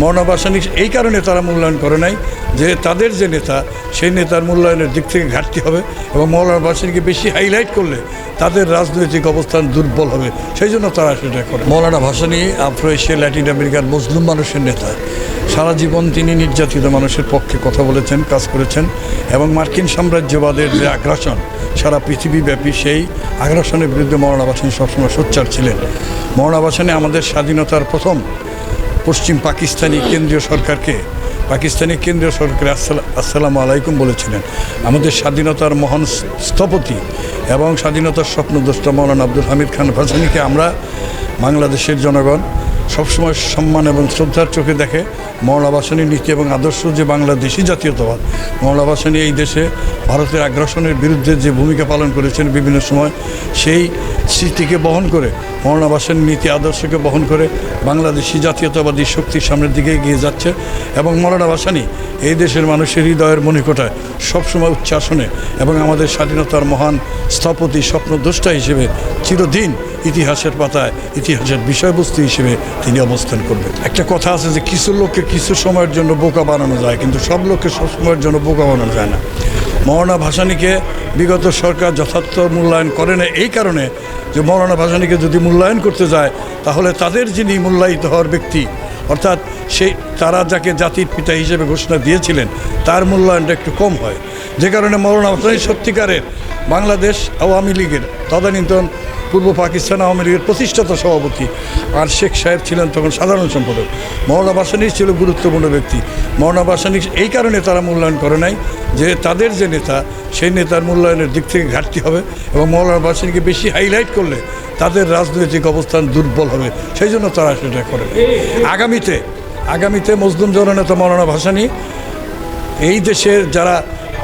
মৌলানা ভাসানী এই কারণে তারা মূল্যায়ন করে নাই যে তাদের যে নেতা, সেই নেতার মূল্যায়নের দিক থেকে ঘাটতি হবে এবং মৌলানা ভাসানীকে বেশি হাইলাইট করলে তাদের রাজনৈতিক অবস্থান দুর্বল হবে। সেই জন্য তারা সেটা করে। Maulana Bhasani Afro Asia Latin আমেরিকার মুসলিম মানুষের নেতা। সারা জীবন তিনি নির্যাতিত মানুষের পক্ষে কথা বলেছেন, কাজ করেছেন এবং মার্কিন সাম্রাজ্যবাদের যে আগ্রাসন, সারা পৃথিবীব্যাপী সেই আগ্রাসনের বিরুদ্ধে মৌলানা সবসময় সোচ্চার ছিলেন। মৌলানা আমাদের স্বাধীনতার প্রথম পশ্চিম পাকিস্তানি কেন্দ্রীয় সরকারকে, পাকিস্তানি কেন্দ্রীয় সরকার আসসালা- আসসালামু আলাইকুম বলেছিলেন। আমাদের স্বাধীনতার মহান স্থপতি এবং স্বাধীনতার স্বপ্নদ্রষ্টা মৌলানা আব্দুল হামিদ খান ভাসানীকে আমরা বাংলাদেশের জনগণ সবসময় সম্মান এবং শ্রদ্ধার চোখে দেখে মৌলানা ভাসানীর নীতি এবং আদর্শ যে বাংলাদেশি জাতীয়তাবাদ, মৌলানা ভাসানী এই দেশে ভারতের আগ্রাসনের বিরুদ্ধে যে ভূমিকা পালন করেছেন বিভিন্ন সময়, সেই স্মৃতিকে বহন করে মৌলানা নীতি আদর্শকে বহন করে বাংলাদেশি জাতীয়তাবাদী শক্তির সামনের দিকে এগিয়ে যাচ্ছে এবং মৌলানা ভাসানী এই দেশের মানুষের হৃদয়ের মণিকোটায় সবসময় উচ্চাসনে এবং আমাদের স্বাধীনতার মহান স্থপতি, স্বপ্নদ্রষ্টা হিসেবে চিরদিন ইতিহাসের পাতায়, ইতিহাসের বিষয়বস্তু হিসেবে তিনি অবস্থান করবেন। একটা কথা আছে যে কিছু লোককে কিছু সময়ের জন্য বোকা বানানো যায়, কিন্তু সব লোককে সব সময়ের জন্য বোকা বানানো যায় না। মৌলানা ভাসানীকে বিগত সরকার যথার্থ মূল্যায়ন করে না, এই কারণে যে মৌলানা ভাসানীকে যদি মূল্যায়ন করতে যায়, তাহলে তাদের যিনি মূল্যায়িত হওয়ার ব্যক্তি, অর্থাৎ সেই, তারা যাকে জাতির পিতা হিসেবে ঘোষণা দিয়েছিলেন, তার মূল্যায়নটা একটু কম হয়। যে কারণে মৌলানা ভাসানী সত্যিকারের বাংলাদেশ আওয়ামী লীগের তদানীন্তন পূর্ব পাকিস্তান আওয়ামী লীগের প্রতিষ্ঠাতা সভাপতি আর শেখ সাহেব ছিলেন তখন সাধারণ সম্পাদক। মৌলানা বাসানি ছিল গুরুত্বপূর্ণ ব্যক্তি। মৌলানা বাসানি এই কারণে তারা মূল্যায়ন করে নাই। যে তাদের যে নেতা, সেই নেতার মূল্যায়নের দিক থেকে ঘাটতি হবে এবং মৌলানা বাসিনকে বেশি হাইলাইট করলে তাদের রাজনৈতিক অবস্থান দুর্বল হবে সেই জন্য তারা সেটা করে। আগামীতে আগামীতে মজলুম জননেতা মৌলানা ভাসানী এই দেশের যারা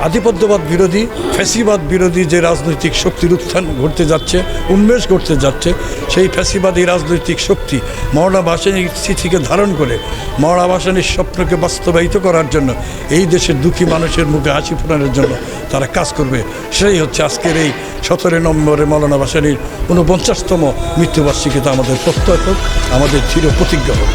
আধিপত্যবাদ বিরোধী, ফ্যাসিবাদ বিরোধী যে রাজনৈতিক শক্তির উত্থান ঘটতে যাচ্ছে, উন্মেষ ঘটতে যাচ্ছে, সেই ফ্যাসিবাদী রাজনৈতিক শক্তি মৌলানা ভাসানীর স্থিতিকে ধারণ করে মৌলানা ভাসানীর স্বপ্নকে বাস্তবায়িত করার জন্য, এই দেশের দুঃখী মানুষের মুখে হাসি ফোটানোর জন্য তারা কাজ করবে। সেই হচ্ছে আজকের এই সতেরো নম্বরে মৌলানা ভাসানীর ঊনপঞ্চাশতম মৃত্যুবার্ষিকীতে আমাদের প্রত্যয় হোক আমাদের চির প্রতিজ্ঞা হোক।